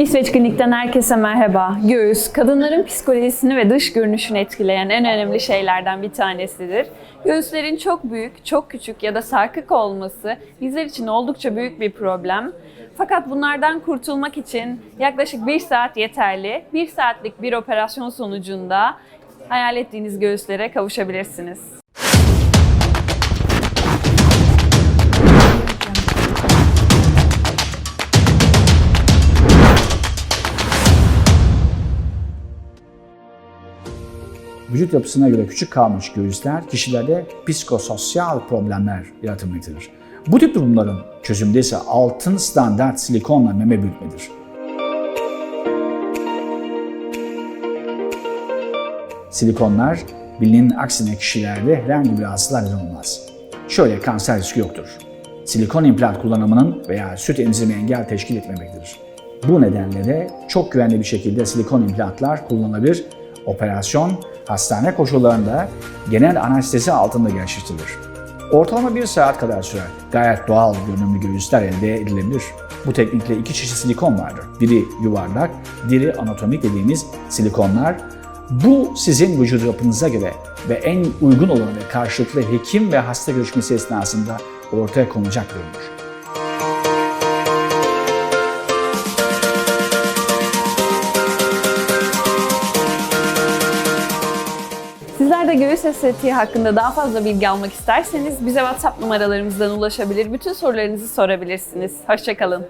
İsveç Klinik'ten herkese merhaba. Göğüs, kadınların psikolojisini ve dış görünüşünü etkileyen en önemli şeylerden bir tanesidir. Göğüslerin çok büyük, çok küçük ya da sarkık olması bizler için oldukça büyük bir problem. Fakat bunlardan kurtulmak için yaklaşık 1 saat yeterli. 1 saatlik bir operasyon sonucunda hayal ettiğiniz göğüslere kavuşabilirsiniz. Vücut yapısına göre küçük kalmış göğüsler kişilerde psikososyal problemler yaratmaktadır. Bu tip durumların çözümde ise altın standart silikonla meme büyütmedir. Silikonlar bilinenin aksine kişilerde herhangi bir rahatsızlığa neden olmaz. Şöyle kanser riski yoktur. Silikon implant kullanımının veya süt emzirme engel teşkil etmemektedir. Bu nedenle de çok güvenli bir şekilde silikon implantlar kullanılabilir. Operasyon hastane koşullarında genel anestezi altında gerçekleştirilir. Ortalama bir saat kadar sürer. Gayet doğal görünümlü göğüsler elde edilebilir. Bu teknikle iki çeşit silikon vardır. Biri yuvarlak, diğeri anatomik dediğimiz silikonlar. Bu sizin vücut yapınıza göre ve en uygun olanı ve karşılıklı hekim ve hasta görüşmesi esnasında ortaya konulacak durumdur. Göğüs estetiği hakkında daha fazla bilgi almak isterseniz bize WhatsApp numaralarımızdan ulaşabilir, bütün sorularınızı sorabilirsiniz. Hoşçakalın.